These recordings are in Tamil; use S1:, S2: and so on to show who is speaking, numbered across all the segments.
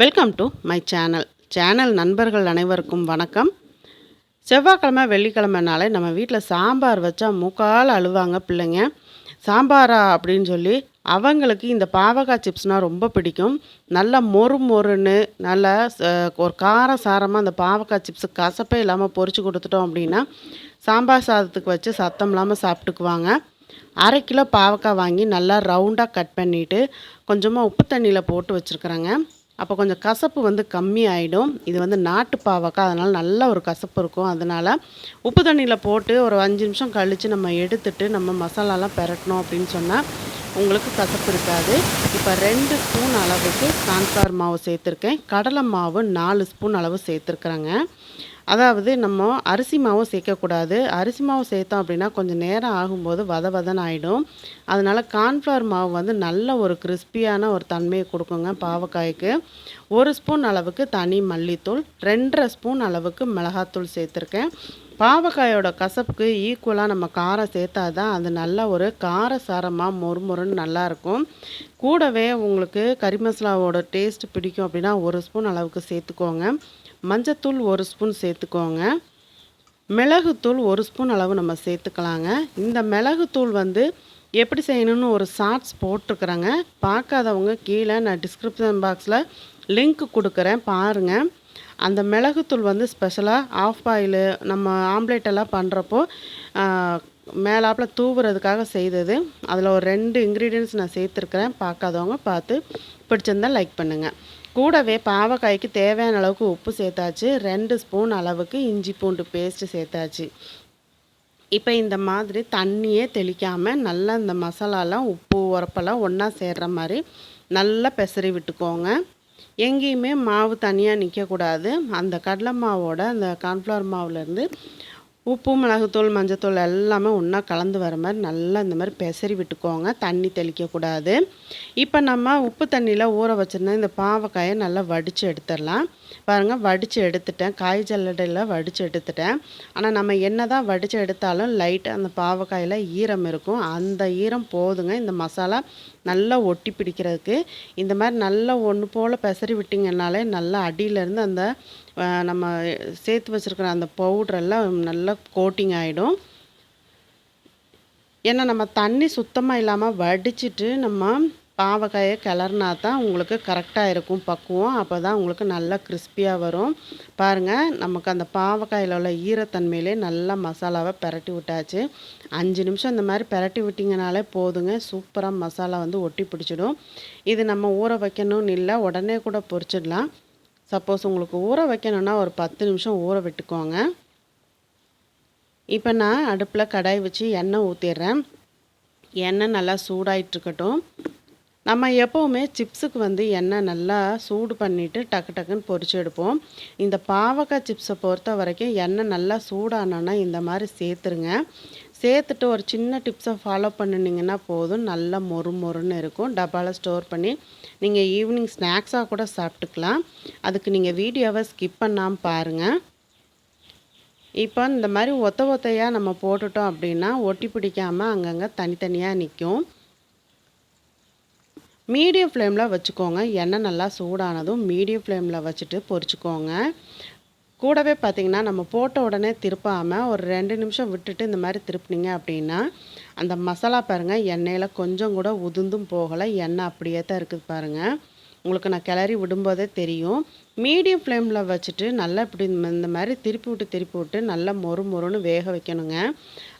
S1: Welcome to my channel channel நண்பர்கள் அனைவருக்கும் வணக்கம். செவ்வாய்க்கிழமை வெள்ளிக்கிழமைனாலே நம்ம வீட்டில் சாம்பார் வச்சா முக்கால் அழுவாங்க பிள்ளைங்க. சாம்பாரா அப்படின்னு சொல்லி அவங்களுக்கு இந்த பாவக்காய் சிப்ஸ்னால் ரொம்ப பிடிக்கும். நல்லா மொறு மொறுன்னு நல்லா ஒரு கார சாரமாக அந்த பாவக்காய் சிப்ஸு கசப்பே இல்லாமல் பொறிச்சு கொடுத்துட்டோம் அப்படின்னா சாம்பார் சாதத்துக்கு வச்சு சத்தம் இல்லாமல் சாப்பிட்டுக்குவாங்க. அரை கிலோ பாவக்காய் வாங்கி நல்லா ரவுண்டாக கட் பண்ணிவிட்டு கொஞ்சமாக உப்பு தண்ணியில் போட்டு வச்சுருக்குறேங்க. அப்போ கொஞ்சம் கசப்பு வந்து கம்மி ஆகிடும் இது வந்து நாட்டு பாவக்காய் அதனால் நல்ல ஒரு கசப்பு இருக்கும். அதனால் உப்பு தண்ணியில் போட்டு ஒரு அஞ்சு நிமிஷம் கழித்து நம்ம எடுத்துட்டு நம்ம மசாலாலாம் பெரட்டணும் அப்படின்னு சொன்னால் உங்களுக்கு கசப்பு இருக்காது. இப்போ ரெண்டு ஸ்பூன் அளவுக்கு கான்ஃப்ளவர் மாவு சேர்த்துருக்கேன். கடலை மாவு நாலு ஸ்பூன் அளவு சேர்த்துருக்குறேங்க. அதாவது நம்ம அரிசி மாவும் சேர்க்கக்கூடாது. அரிசி மாவு சேர்த்தோம் அப்படின்னா கொஞ்சம் நேரம் ஆகும்போது வத வதன்னு ஆகிடும் அதனால் கார்ன்ஃப்ளவர் மாவு வந்து நல்ல ஒரு கிறிஸ்பியான ஒரு தன்மையை கொடுக்குங்க பாவக்காய்க்கு. ஒரு ஸ்பூன் அளவுக்கு தனி மல்லித்தூள் ரெண்டரை ஸ்பூன் அளவுக்கு மிளகாத்தூள் சேர்த்துருக்கேன். பாவக்காயோட கசப்புக்கு ஈக்குவலாக நம்ம காரம் சேர்த்தா தான் அது நல்ல ஒரு கார சாரமாக மொறுமொறுன்னு நல்லாயிருக்கும் கூடவே உங்களுக்கு கறி மசாலாவோட டேஸ்ட் பிடிக்கும் அப்படின்னா ஒரு ஸ்பூன் அளவுக்கு சேர்த்துக்கோங்க. மஞ்சத்தூள் ஒரு ஸ்பூன் சேர்த்துக்கோங்க. மிளகுத்தூள் ஒரு ஸ்பூன் அளவு நம்ம சேர்த்துக்கலாங்க. இந்த மிளகுத்தூள் வந்து எப்படி செய்யணும்னு ஒரு ஷார்ட்ஸ் போட்டிருக்கிறேங்க. பார்க்காதவங்க கீழே நான் டிஸ்கிரிப்ஷன் பாக்ஸில் லிங்க் கொடுக்குறேன் பாருங்கள் அந்த மிளகுத்தூள் வந்து ஸ்பெஷலாக ஆஃப் பாயில் நம்ம ஆம்லேட் எல்லாம் பண்ணுறப்போ மேலாப்பில் தூவுறதுக்காக செய்தது. அதில் ஒரு ரெண்டு இன்க்ரீடியன்ஸ் நான் சேர்த்துருக்குறேன். பார்க்காதவங்க பார்த்து பிடிச்சிருந்தா லைக் பண்ணுங்கள் கூடவே பாவக்காய்க்கு தேவையான அளவுக்கு உப்பு சேர்த்தாச்சு. ரெண்டு ஸ்பூன் அளவுக்கு இஞ்சி பூண்டு பேஸ்ட்டு சேர்த்தாச்சு. இப்போ இந்த மாதிரி தண்ணியே தெளிக்காமல் நல்லா இந்த மசாலாலாம் உப்பு உரப்பெல்லாம் ஒன்றா சேர்ற மாதிரி நல்லா பெசரி விட்டுக்கோங்க. எங்கேயுமே மாவு தனியாக நிற்கக்கூடாது அந்த கடலை மாவோட அந்த கார்ன்ஃப்ளவர் மாவுலேருந்து உப்பு மிளகுத்தூள் மஞ்சத்தூள் எல்லாமே ஒன்றா கலந்து வர மாதிரி நல்லா இந்த மாதிரி பெசரி விட்டுக்கோங்க. தண்ணி தெளிக்கக்கூடாது இப்போ நம்ம உப்பு தண்ணியில் ஊற வச்சுருந்தா இந்த பாவக்காயை நல்லா வடித்து எடுத்துடலாம். பாருங்கள் வடித்து எடுத்துட்டேன். காய் ஜல்லடையில் வடித்து எடுத்துட்டேன். ஆனால் நம்ம என்ன தான் வடித்து எடுத்தாலும் லைட்டாக அந்த பாவக்காயில் ஈரம் இருக்கும். அந்த ஈரம் போதுங்க. இந்த மசாலா நல்லா ஒட்டி பிடிக்கிறதுக்கு. இந்த மாதிரி நல்லா ஒன்று போல் பெசரி விட்டிங்கனாலே நல்லா அடியிலேருந்து அந்த நம்ம சேர்த்து வச்சுருக்கிற அந்த பவுட்ரெல்லாம் நல்லா கோட்டிங் ஆகிடும் ஏன்னா நம்ம தண்ணி சுத்தமாக இல்லாமல் வடிச்சிட்டு நம்ம பாவக்காயை கிளறினா தான் உங்களுக்கு கரெக்டாக இருக்கும் பக்குவம். அப்போ தான் உங்களுக்கு நல்லா கிறிஸ்பியாக வரும். பாருங்கள் நமக்கு அந்த பாவக்காயில் உள்ள ஈரத்தன்மையிலே நல்லா மசாலாவை பிரட்டி விட்டாச்சு. அஞ்சு நிமிஷம் இந்த மாதிரி பிரட்டி விட்டிங்கனாலே போதுங்க. சூப்பராக மசாலா வந்து ஒட்டி பிடிச்சிடும். இது நம்ம ஊற வைக்கணும்னு இல்லை உடனே கூட பொரிச்சிடலாம். சப்போஸ் உங்களுக்கு ஊற வைக்கணும்னா ஒரு பத்து நிமிஷம் ஊற விட்டுக்கோங்க. இப்போ நான் அடுப்பில் கடாய் வச்சு எண்ணெய் ஊற்றிடுறேன் எண்ணெய் நல்லா சூடாயிட்டு இருக்கட்டும். நம்ம எப்போவுமே சிப்ஸுக்கு வந்து எண்ணெய் நல்லா சூடு பண்ணிவிட்டு டக்கு டக்குன்னு பொறிச்சு எடுப்போம். இந்த பாவக்காய் சிப்ஸை பொறுத்த வரைக்கும் எண்ணெய் நல்லா சூடானோன்னா இந்த மாதிரி சேர்த்துருங்க. சேர்த்துட்டு ஒரு சின்ன டிப்ஸை ஃபாலோ பண்ணினீங்கன்னா போதும். நல்லா மொறு மொறுன்னு இருக்கும். டப்பாவில் ஸ்டோர் பண்ணி நீங்கள் ஈவினிங் ஸ்நாக்ஸாக கூட சாப்பிட்டுக்கலாம். அதுக்கு நீங்கள் வீடியோவை ஸ்கிப் பண்ணாமல் பாருங்கள் இப்போ இந்த மாதிரி ஒத்த ஒத்தையாக நம்ம போட்டுட்டோம் அப்படின்னா ஒட்டி பிடிக்காமல் அங்கங்கே தனித்தனியாக நிற்கும் மீடியம் ஃப்ளேமில் வச்சுக்கோங்க. எண்ணெய் நல்லா சூடானதும் மீடியம் ஃப்ளேமில் வச்சுட்டு பொரிச்சுக்கோங்க. கூடவே பார்த்தீங்கன்னா நம்ம போட்ட உடனே திருப்பாமல் ஒரு ரெண்டு நிமிஷம் விட்டுட்டு இந்த மாதிரி திருப்பினீங்க அப்படின்னா அந்த மசாலா பாருங்கள் எண்ணெயில் கொஞ்சம் கூட உதிர்ந்தும் போகலை. எண்ணெய் அப்படியே தான் இருக்குது பாருங்கள் உங்களுக்கு நான் கிளறி விடும்போதே தெரியும். மீடியம் ஃப்ளேமில் வச்சுட்டு நல்லா இப்படி இந்த இந்த மாதிரி திருப்பி விட்டு திருப்பி விட்டு நல்லா மொறு மொறுன்னு வேக வைக்கணுங்க.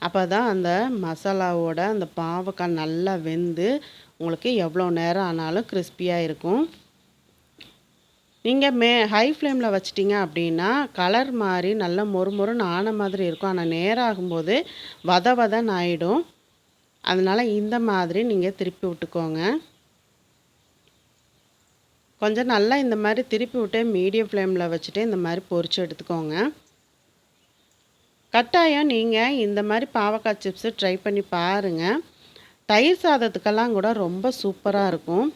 S1: அப்போ தான் அந்த மசாலாவோட அந்த பாவக்காய் நல்லா வெந்து உங்களுக்கு எவ்வளோ நேரம் ஆனாலும் கிறிஸ்பியாக இருக்கும். நீங்கள் மே ஹை ஃப்ளேமில் வச்சிட்டிங்க அப்படின்னா கலர் மாதிரி நல்ல மொறு மொறுன்னு ஆன மாதிரி இருக்கும். ஆனால் நேரம் ஆகும்போது வத வதன்னு ஆகிடும் அதனால் இந்த மாதிரி நீங்கள் திருப்பி விட்டுக்கோங்க. கொஞ்சம் நல்லா இந்த மாதிரி திருப்பி விட்டு மீடியம் ஃப்ளேமில் வச்சுட்டு இந்த மாதிரி பொறிச்சு எடுத்துக்கோங்க. கட்டாயம் நீங்கள் இந்த மாதிரி பாவக்காய் சிப்ஸு ட்ரை பண்ணி பாருங்கள் தயிர் சாதத்துக்கெல்லாம் கூட ரொம்ப சூப்பராக இருக்கும்.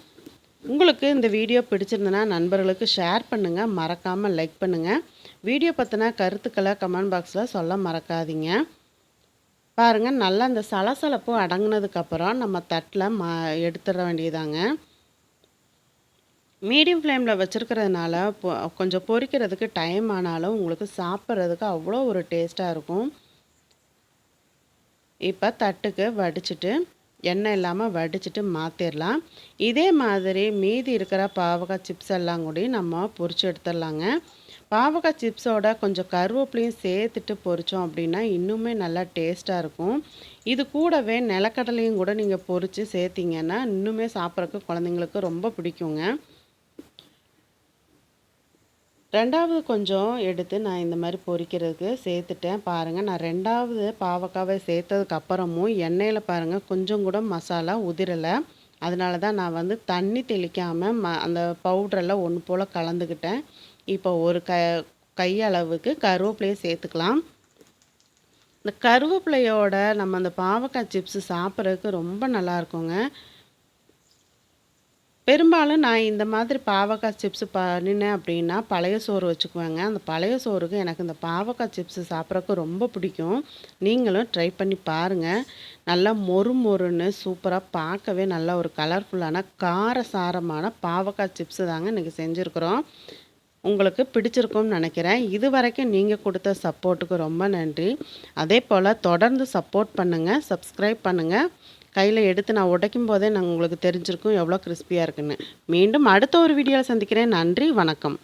S1: உங்களுக்கு இந்த வீடியோ பிடிச்சிருந்தனா நண்பர்களுக்கு ஷேர் பண்ணுங்கள் மறக்காமல் லைக் பண்ணுங்கள் வீடியோ பற்றின கருத்துக்களை கமெண்ட் பாக்ஸில் சொல்ல மறக்காதீங்க. பாருங்கள் நல்லா இந்த சலசலப்பு அடங்குனதுக்கப்புறம் நம்ம தட்டில் ம எடுத்துட வேண்டியதாங்க. மீடியம் ஃப்ளேமில் வச்சுருக்கிறதுனால பொ கொஞ்சம் பொரிக்கிறதுக்கு டைம் ஆனாலும் உங்களுக்கு சாப்பிட்றதுக்கு அவ்வளோ ஒரு டேஸ்ட்டாக இருக்கும். இப்போ தட்டுக்கு வடிச்சிட்டு எண்ணெய் இல்லாமல் வடிச்சிட்டு மாற்றிடலாம் இதே மாதிரி மீதி இருக்கிற பாவக்காய் சிப்ஸ் எல்லாம் கூட நம்ம பொறிச்சு எடுத்துடலாங்க. பாவக்காய் சிப்ஸோட கொஞ்சம் கருவேப்பிலையும் சேர்த்துட்டு பொரித்தோம் அப்படின்னா இன்னுமே நல்லா டேஸ்ட்டாக இருக்கும். இது கூடவே நிலக்கடலையும் கூட நீங்கள் பொரித்து சேர்த்திங்கன்னா இன்னுமே சாப்பிட்றக்கு குழந்தைங்களுக்கு ரொம்ப பிடிக்குங்க. ரெண்டாவது கொஞ்சம் எடுத்து நான் இந்த மாதிரி பொரிக்கிறதுக்கு சேர்த்துட்டேன். பாருங்கள் நான் ரெண்டாவது பாவக்காவை சேர்த்ததுக்கு அப்புறமும் எண்ணெயில் பாருங்கள் கொஞ்சம் கூட மசாலா உதிரலை. அதனால தான் நான் வந்து தண்ணி தெளிக்காமல் ம அந்த பவுட்ரெல்லாம் ஒன்று போல் கலந்துக்கிட்டேன். இப்போ ஒரு க கையளவுக்கு கருவேப்பிலையை சேர்த்துக்கலாம். இந்த கருவேப்பிலையோட நம்ம அந்த பாவக்காய் சிப்ஸு சாப்பிட்றதுக்கு ரொம்ப நல்லா இருக்குங்க. பெரும்பாலும் நான் இந்த மாதிரி பாவக்காய் சிப்ஸ் பண்ணினேன் அப்படின்னா பழைய சோறு வச்சுக்குவேங்க. அந்த பழைய சோறுக்கு எனக்கு இந்த பாவக்காய் சிப்ஸ் சாப்பிட்றக்கு ரொம்ப பிடிக்கும். நீங்களும் ட்ரை பண்ணி பாருங்கள் நல்லா மொறு மொறுன்னு சூப்பராக பார்க்கவே நல்ல ஒரு கலர்ஃபுல்லான கார சாரமான பாவக்காய் சிப்ஸு தாங்க இன்றைக்கி செஞ்சுருக்குறோம். உங்களுக்கு பிடிச்சிருக்கும்னு நினைக்கிறேன். இது வரைக்கும் நீங்கள் கொடுத்த சப்போர்ட்டுக்கு ரொம்ப நன்றி. அதே போல் தொடர்ந்து சப்போர்ட் பண்ணுங்கள் சப்ஸ்கிரைப் பண்ணுங்கள் கையில் எடுத்து நான் உடைக்கும் போதே நாங்கள் உங்களுக்கு தெரிஞ்சிருக்கும் எவ்வளோ கிறிஸ்பியாக இருக்குன்னு. மீண்டும் அடுத்த ஒரு வீடியோவில் சந்திக்கிறேன். நன்றி வணக்கம்.